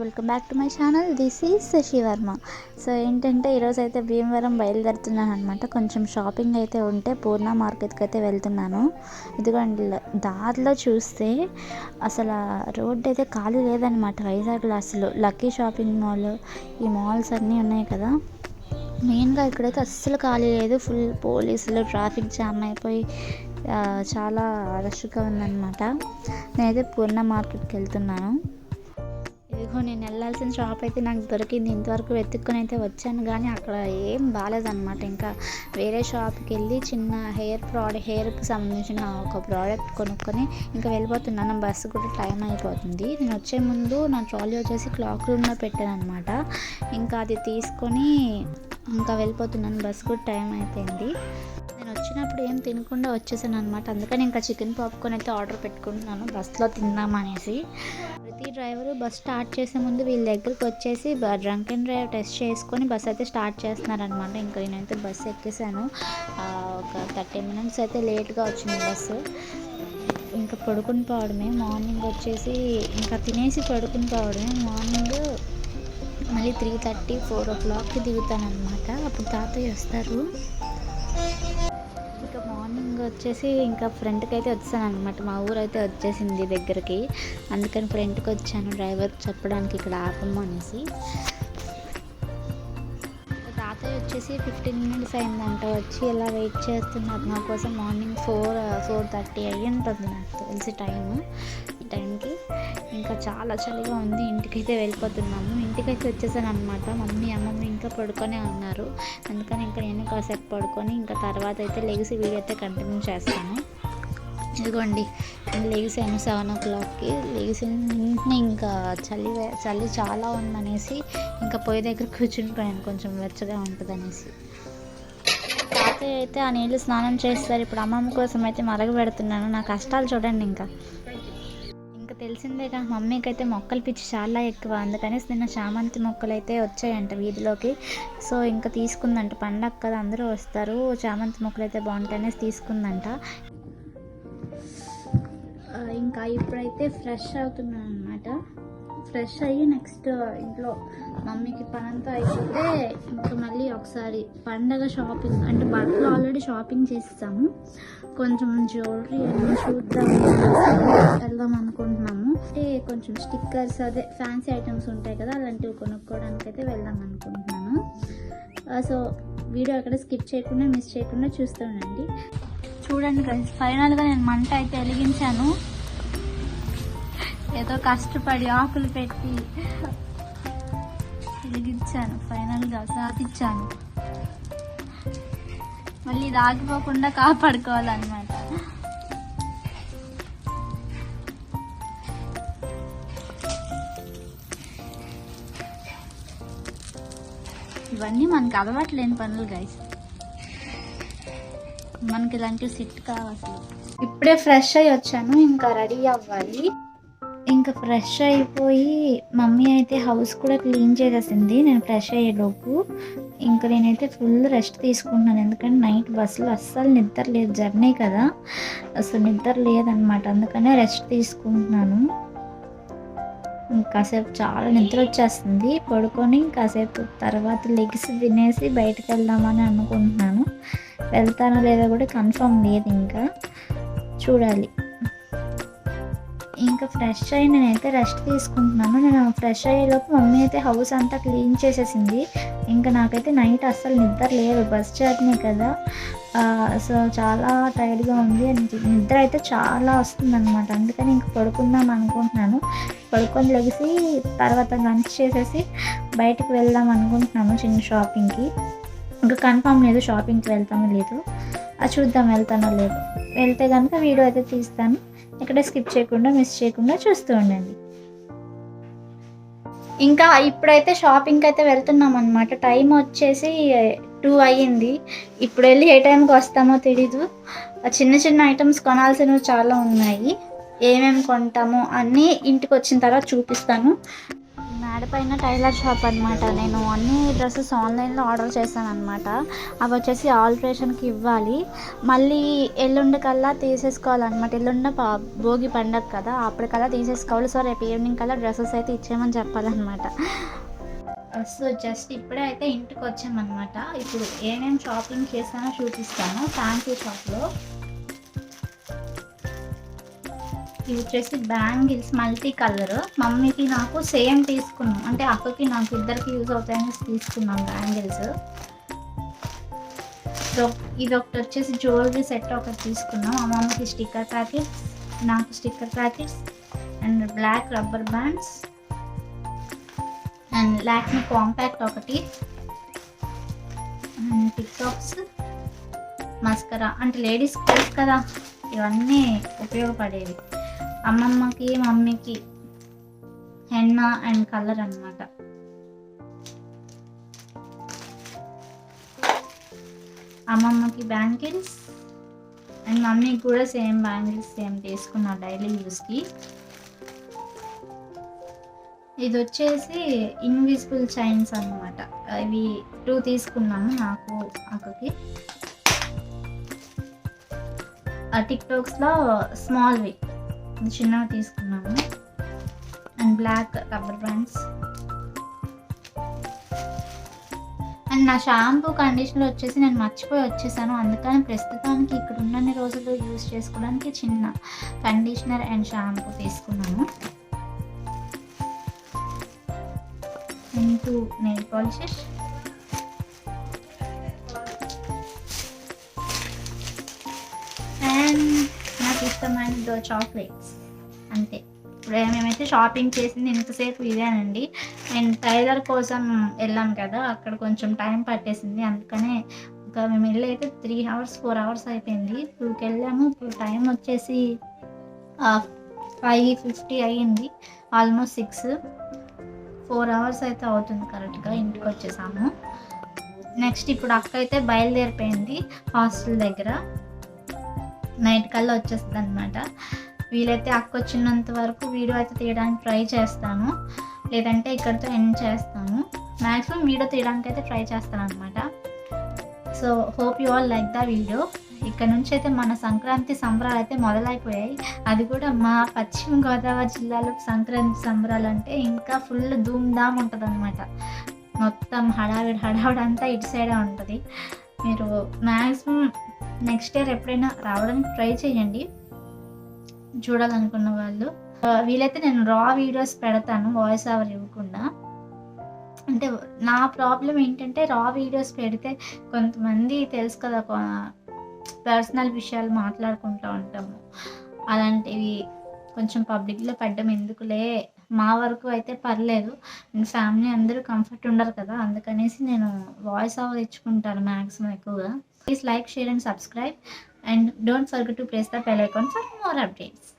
Welcome back to my channel. This is Sasivarma so ఏంటంటే ఈరోజు అయితే భీమవరం బయలుదేరుతున్నాను అనమాట కొంచెం షాపింగ్ అయితే ఉంటే పూర్ణ మార్కెట్కి అయితే వెళ్తున్నాను. ఇదిగోండి దారిలో చూస్తే అసలు రోడ్ అయితే ఖాళీ లేదనమాట వైజాగ్లో అసలు లక్కీ షాపింగ్ మాల్ ఈ మాల్స్ అన్నీ ఉన్నాయి కదా. మెయిన్గా ఇక్కడైతే అస్సలు ఖాళీ లేదు. ఫుల్ పోలీసులు ట్రాఫిక్ జామ్ అయిపోయి చాలా రష్గా ఉందన్నమాట. నేనైతే పూర్ణ మార్కెట్కి వెళ్తున్నాను. నేను వెళ్ళాల్సిన షాప్ అయితే నాకు దొరికింది. ఇంతవరకు వెతుక్కొని అయితే వచ్చాను కానీ అక్కడ ఏం బాగాలేదన్నమాట ఇంకా వేరే షాప్కి వెళ్ళి చిన్న హెయిర్ ప్రోడక్ట్ హెయిర్కి సంబంధించిన ఒక ప్రోడక్ట్ కొనుక్కొని ఇంకా వెళ్ళిపోతున్నాను. బస్సు కూడా టైం అయిపోతుంది. నేను వచ్చే ముందు నా ట్రాలీ వచ్చేసి క్లాక్ రూమ్లో పెట్టాను అనమాట ఇంకా అది తీసుకొని ఇంకా వెళ్ళిపోతున్నాను. బస్సు కూడా టైం అయిపోయింది. నేను వచ్చినప్పుడు ఏం తినకుండా వచ్చేసాను అనమాట అందుకని ఇంకా చికెన్ పాప్కార్న్ అయితే ఆర్డర్ పెట్టుకుంటున్నాను. బస్లో తిందామనేసి. ప్రతి డ్రైవరు బస్ స్టార్ట్ చేసే ముందు వీళ్ళ దగ్గరికి వచ్చేసి డ్రంక్ అండ్ డ్రైవ్ టెస్ట్ చేసుకొని బస్ అయితే స్టార్ట్ చేస్తున్నారనమాట ఇంకా నేనైతే బస్సు ఎక్కేసాను. ఒక థర్టీ మినిట్స్ అయితే లేట్గా వచ్చింది బస్సు ఇంకా పడుకుని పోవడమే. మార్నింగ్ వచ్చేసి ఇంకా తినేసి పడుకుని పోవడమే. మార్నింగ్ మళ్ళీ త్రీ థర్టీ ఫోర్ ఓ క్లాక్కి దిగుతానమాట అప్పుడు తాతయ్య వస్తారు. ఇంకా మార్నింగ్ వచ్చేసి ఇంకా ఫ్రంట్కి అయితే వచ్చాను అనమాట మా ఊరు అయితే వచ్చేసింది దగ్గరికి. అందుకని ఫ్రంట్కి వచ్చాను డ్రైవర్ చెప్పడానికి ఇక్కడ ఆపము అనేసి. తాతయ్య వచ్చేసి ఫిఫ్టీన్ మినిట్స్ అయిందంట. వచ్చి ఇలా వెయిట్ చేస్తున్నారు నా కోసం మార్నింగ్ ఫోర్ ఫోర్ థర్టీ అయ్యి ఉంటుంది నాకు తెలిసి టైం ఈ టైంకి ఇంకా చాలా చలిగా ఉంది. ఇంటికైతే వెళ్ళిపోతున్నాము. ఇంటికైతే వచ్చేసాను అనమాట మమ్మీ అమ్మమ్మ ఇంకా పడుకొనే ఉన్నారు. అందుకని ఇంకా నేను కాసేపు పడుకొని ఇంకా తర్వాత అయితే లెగిసి వీడియో అయితే కంటిన్యూ చేస్తాను. ఇదిగోండి నేను లెగిసాను సెవెన్ ఓ క్లాక్కి లెగిసిన వెంటనే ఇంకా చలి చలి చాలా ఉందనేసి ఇంకా పొయ్యి దగ్గర కూర్చునిపోయాను కొంచెం వెచ్చగా ఉంటుంది అనేసి తాతయ్య అయితే ఆ నీళ్ళు స్నానం చేస్తారు. ఇప్పుడు అమ్మమ్మ కోసం అయితే మరగబెడుతున్నాను. నా కష్టాలు చూడండి ఇంకా. తెలిసిందేగా మమ్మీకి అయితే మొక్కలు పిచ్చి చాలా ఎక్కువ. అందుకని నిన్న చామంతి మొక్కలు అయితే వచ్చాయంట వీధిలోకి. సో ఇంకా తీసుకుందంట. పండగ కదా అందరూ వస్తారు. చామంతి మొక్కలు అయితే బాగుంటాయనేసి తీసుకుందంట. ఇంకా ఇప్పుడైతే ఫ్రెష్ అవుతున్నాను అనమాట ఫ్రెష్ అయ్యి నెక్స్ట్ ఇంట్లో మమ్మీకి పనంతా అయిపోతే ఇంకా మళ్ళీ ఒకసారి పండగ షాపింగ్ అంటే బట్టలు ఆల్రెడీ షాపింగ్ చేస్తాము కొంచెం జ్యువెలరీ అన్నీ చూద్దాం వెళ్దాం అనుకుంటున్నాము. అంటే కొంచెం స్టిక్కర్స్ అదే ఫ్యాన్సీ ఐటమ్స్ ఉంటాయి కదా అలాంటివి కొనుక్కోవడానికి అయితే వెళ్దాం అనుకుంటున్నాను. సో వీడియో అక్కడ స్కిప్ చేయకుండా మిస్ చేయకుండా చూస్తానండి. చూడండి గైస్ ఫైనల్గా నేను మంట అయితే వెలిగించాను. ఏదో కష్టపడి ఆకులు పెట్టి వెలిగించాను. ఫైనల్గా సాధించాను. మళ్ళీ ఇది ఆగిపోకుండా కాపాడుకోవాలన్నమాట. ఇవన్నీ మనకి అలవాటు లేని పనులు గైస్ మనకి ఇలాంటివి సిట్ కావాలి. ఇప్పుడే ఫ్రెష్ అయ్యి వచ్చాను ఇంకా రెడీ అవ్వాలి. ఇంకా ఫ్రెష్ అయిపోయి మమ్మీ అయితే హౌస్ కూడా క్లీన్ చేసేసింది. నేను ఫ్రెష్ అయ్యేలోపు ఇంకా నేనైతే ఫుల్ రెస్ట్ తీసుకుంటున్నాను. ఎందుకంటే నైట్ బస్సులో అస్సలు నిద్ర లేదు. జర్నీ కదా. అసలు నిద్ర లేదనమాట. అందుకనే రెస్ట్ తీసుకుంటున్నాను. కాసేపు చాలా నిద్ర వచ్చేస్తుంది. పడుకొని కాసేపు తర్వాత లెగ్స్ తినేసి బయటకు వెళ్దామని అనుకుంటున్నాను. వెళ్తానో లేదో కూడా కన్ఫర్మ్ లేదు ఇంకా. చూడాలి. ఇంకా ఫ్రెష్ అయ్యి నేనైతే రెస్ట్ తీసుకుంటున్నాను. నేను ఫ్రెష్ అయ్యేలోపు మమ్మీ అయితే హౌస్ అంతా క్లీన్ చేసేసింది. ఇంకా నాకైతే నైట్ అస్సలు నిద్ర లేదు. బస్ జర్నీ కదా. సో చాలా టైర్డ్గా ఉంది. నిద్ర అయితే చాలా వస్తుంది అనమాట అందుకని ఇంక పడుకుందాం అనుకుంటున్నాను. పడుకొని లెగిసి తర్వాత లంచ్ చేసేసి బయటకు వెళ్దాం అనుకుంటున్నాము చిన్న షాపింగ్కి. ఇంకా కన్ఫామ్ లేదు షాపింగ్కి వెళ్తామో లేదు. అది చూద్దాం వెళ్తానో లేదు. వెళ్తే కనుక వీడియో అయితే తీస్తాను. ఇక్కడ స్కిప్ చేయకుండా మిస్ చేయకుండా చూస్తూ ఉండండి. ఇంకా ఇప్పుడైతే షాపింగ్కి అయితే వెళ్తున్నాం అనమాట టైం వచ్చేసి టూ అయ్యింది. ఇప్పుడు వెళ్ళి ఏ టైంకి వస్తామో తెలీదు. చిన్న చిన్న ఐటమ్స్ కొనాల్సినవి చాలా ఉన్నాయి. ఏమేమి కొంటాము అన్నీ ఇంటికి వచ్చిన తర్వాత చూపిస్తాను. మేడపైన టైలర్ షాప్ అనమాట నేను అన్ని డ్రెస్సెస్ ఆన్లైన్లో ఆర్డర్ చేశాను అనమాట అవి వచ్చేసి ఆల్ట్రేషన్కి ఇవ్వాలి. మళ్ళీ ఎల్లుండి కల్లా తీసేసుకోవాలన్నమాట. ఎల్లుండి భోగి పండగ కదా అప్పటికల్లా తీసేసుకోవాలి. సో రేపు ఈవినింగ్ కల్లా డ్రెస్సెస్ అయితే ఇచ్చేయమని చెప్పాలన్నమాట. సో జస్ట్ ఇప్పుడే అయితే ఇంటికి వచ్చామన్నమాట ఇప్పుడు ఏమేమి షాపింగ్ చేశానో చూపిస్తాను. ఫ్యాన్సీ షాప్లో. ఇవి వచ్చేసి బ్యాంగిల్స్ మల్టీ కలర్ మమ్మీకి నాకు సేమ్ తీసుకున్నాం. అంటే అక్కకి నాకు ఇద్దరికి యూజ్ అవుతాయని తీసుకున్నాం బ్యాంగిల్స్ ఇది ఒకటి వచ్చేసి జ్యువెలరీ సెట్ ఒకటి తీసుకున్నాం. మా మమ్మీకి స్టిక్కర్ ప్యాకెట్స్ నాకు sticker packets and black rubber bands and Lakme compact ఒకటి అండ్ టిక్టాక్స్ మస్కరా అంటే లేడీస్ కదా ఇవన్నీ ఉపయోగపడేవి. అమ్మమ్మకి మమ్మీకి హెన్న అండ్ కలర్ అన్నమాట. అమ్మమ్మకి బ్యాంగిల్స్ అండ్ మమ్మీకి కూడా సేమ్ బ్యాంగిల్స్ సేమ్ తీసుకున్నా డైలీ యూస్కి ఇది వచ్చేసి ఇన్విజిబుల్ చైన్స్ అన్నమాట. ఇవి టూ తీసుకున్నాము నాకు అక్కకి. ఆ టిక్టాక్స్లో స్మాల్వి చిన్నవి తీసుకున్నాము. And black rubber bands. And నా షాంపూ కండిషనర్ వచ్చేసి నేను మర్చిపోయి వచ్చేసాను. అందుకని ప్రస్తుతానికి ఇక్కడ ఉన్నన్ని రోజులు యూజ్ చేసుకోవడానికి చిన్న కండిషనర్ అండ్ షాంపూ తీసుకున్నాను and two nail polishes. And ఇష్టమైన ఇష్టమైన చాక్లెట్స్ అంతే. ఇప్పుడు మేమైతే షాపింగ్ చేసింది ఇంతసేపు ఇదేనండి. నేను టైలర్ కోసం వెళ్ళాం కదా అక్కడ కొంచెం టైం పట్టేసింది. అందుకనే ఒక మేము వెళ్ళి అయితే త్రీ అవర్స్ ఫోర్ అవర్స్ అయిపోయింది. ఇప్పుడుకి వెళ్ళాము. ఇప్పుడు టైం వచ్చేసి ఫైవ్ ఫిఫ్టీ అయ్యింది. ఆల్మోస్ట్ సిక్స్ ఫోర్ అవర్స్ అయితే అవుతుంది కరెక్ట్గా ఇంటికి వచ్చేసాము. నెక్స్ట్ ఇప్పుడు అక్క అయితే బయలుదేరిపోయింది హాస్టల్ దగ్గర. నైట్ కల్లా వచ్చేస్తుంది అనమాట వీలైతే అక్క వచ్చినంత వరకు వీడియో అయితే తీయడానికి ట్రై చేస్తాను. లేదంటే ఇక్కడితో ఎండ్ చేస్తాను. మ్యాక్సిమం వీడియో తీయడానికి అయితే ట్రై చేస్తాను అనమాట so hope you all like the video. ఇక్కడ నుంచి అయితే మన సంక్రాంతి సంబరాలు అయితే మొదలైపోయాయి. అది కూడా మా పశ్చిమ గోదావరి జిల్లాలో సంక్రాంతి సంబరాలు అంటే ఇంకా ఫుల్ ధూమ్ ధామ్ ఉంటుంది అనమాట మొత్తం హడావిడి హడావిడి అంతా ఇటు సైడే ఉంటుంది. మీరు మ్యాక్సిమం నెక్స్ట్ ఇయర్ ఎప్పుడైనా రావడానికి ట్రై చేయండి. చూడాలనుకున్న వాళ్ళు. వీలైతే నేను రా వీడియోస్ పెడతాను వాయిస్ ఓవర్ ఇవ్వకుండా. అంటే నా ప్రాబ్లం ఏంటంటే రా వీడియోస్ పెడితే కొంతమంది తెలుసు కదా పర్సనల్ విషయాలు మాట్లాడుకుంటూ ఉంటాము. అలాంటివి కొంచెం పబ్లిక్లో పెట్టడం ఎందుకులే? మా వరకు అయితే పర్లేదు. ఫ్యామిలీ అందరూ కంఫర్ట్ ఉండరు కదా అందుకనేసి నేను వాయిస్ ఓవర్ ఇచ్చుకుంటాను మ్యాక్సిమం ఎక్కువగా. Please like, share and subscribe and don't forget to press the bell icon for more updates.